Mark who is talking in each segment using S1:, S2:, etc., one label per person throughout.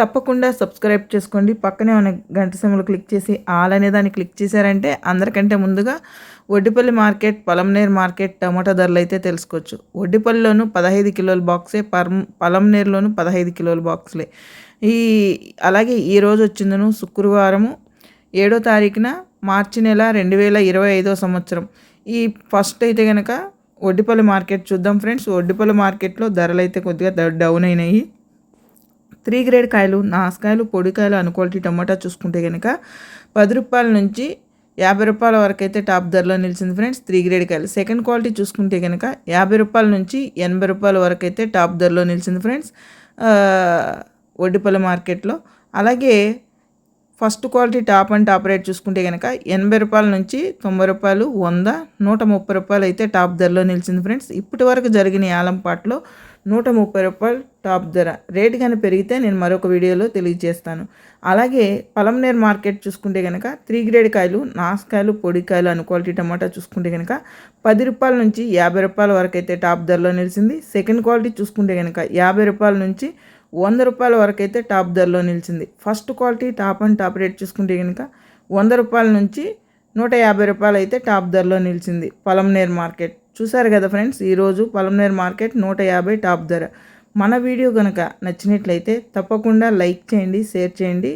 S1: తప్పకుండా సబ్స్క్రైబ్ చేసుకోండి. పక్కనే ఉన్న గంట సెమలు క్లిక్ చేసి ఆల్ అనే దాన్ని క్లిక్ చేశారంటే అందరికంటే ముందుగా ఒడ్డిపల్లి మార్కెట్ పలంనేరు మార్కెట్ టమాటా ధరలు అయితే తెలుసుకోవచ్చు. ఒడ్డిపల్లిలోను పదహైదు కిలోల బాక్సే పరం పలంనేరులోను పదహైదు కిలోల బాక్సులే. ఈ అలాగే ఈరోజు వచ్చిందను శుక్రవారము ఏడో తారీఖున మార్చి నెల రెండు వేల ఇరవై ఐదో సంవత్సరం. ఈ ఫస్ట్ అయితే కనుక ఒడ్డిపల్లి మార్కెట్ చూద్దాం ఫ్రెండ్స్. ఒడ్డిపల్లి మార్కెట్లో ధరలు అయితే కొద్దిగా డౌన్ అయినాయి. త్రీ గ్రేడ్ కాయలు నాసుకాయలు పొడికాయలు అనుక్వాలిటీ టమాటా చూసుకుంటే కనుక పది రూపాయల నుంచి యాభై రూపాయల వరకు అయితే టాప్ ధరలో నిలిచింది ఫ్రెండ్స్ త్రీ గ్రేడ్ కాయలు. సెకండ్ క్వాలిటీ చూసుకుంటే కనుక యాభై రూపాయల నుంచి ఎనభై రూపాయల వరకు అయితే టాప్ ధరలో నిలిచింది ఫ్రెండ్స్. ఒడ్డిపల్లి మార్కెట్లో. అలాగే first quality top and top rate చూసుకుంటే కనుక ఎనభై రూపాయల నుంచి తొంభై రూపాయలు వంద నూట ముప్పై రూపాయలు అయితే టాప్ ధరలో నిలిచింది ఫ్రెండ్స్. ఇప్పటి వరకు జరిగిన యాలంపాట్లో నూట ముప్పై రూపాయలు టాప్ ధర. రేట్ కానీ పెరిగితే నేను మరొక వీడియోలో తెలియజేస్తాను. అలాగే పలంనేర్ మార్కెట్ చూసుకుంటే కనుక త్రీ గ్రేడ్ కాయలు నాసుకాయలు పొడికాయలు అను క్వాలిటీ టమాటా చూసుకుంటే కనుక పది రూపాయల నుంచి యాభై రూపాయల వరకు అయితే టాప్ ధరలో నిలిచింది. సెకండ్ క్వాలిటీ చూసుకుంటే కనుక యాభై రూపాయల నుంచి వంద రూపాయల వరకు అయితే టాప్ ధరలో నిలిచింది. First quality top and top rate చూసుకుంటే కనుక వంద రూపాయల నుంచి నూట యాభై రూపాయలు అయితే టాప్ ధరలో నిలిచింది పలంనేర్ మార్కెట్. చూసారు కదా ఫ్రెండ్స్ ఈరోజు పలంనేర్ మార్కెట్ నూట యాభై టాప్ ధర. మన వీడియో కనుక నచ్చినట్లయితే తప్పకుండా లైక్ చేయండి షేర్ చేయండి.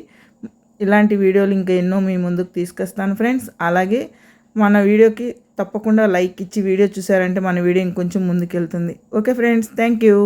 S1: ఇలాంటి వీడియోలు ఇంకా ఎన్నో మీ ముందుకు తీసుకొస్తాను ఫ్రెండ్స్. అలాగే మన వీడియోకి తప్పకుండా లైక్ ఇచ్చి వీడియో చూసారంటే మన వీడియో ఇంకొంచెం ముందుకు వెళ్తుంది ఓకే ఫ్రెండ్స్ థ్యాంక్ యూ.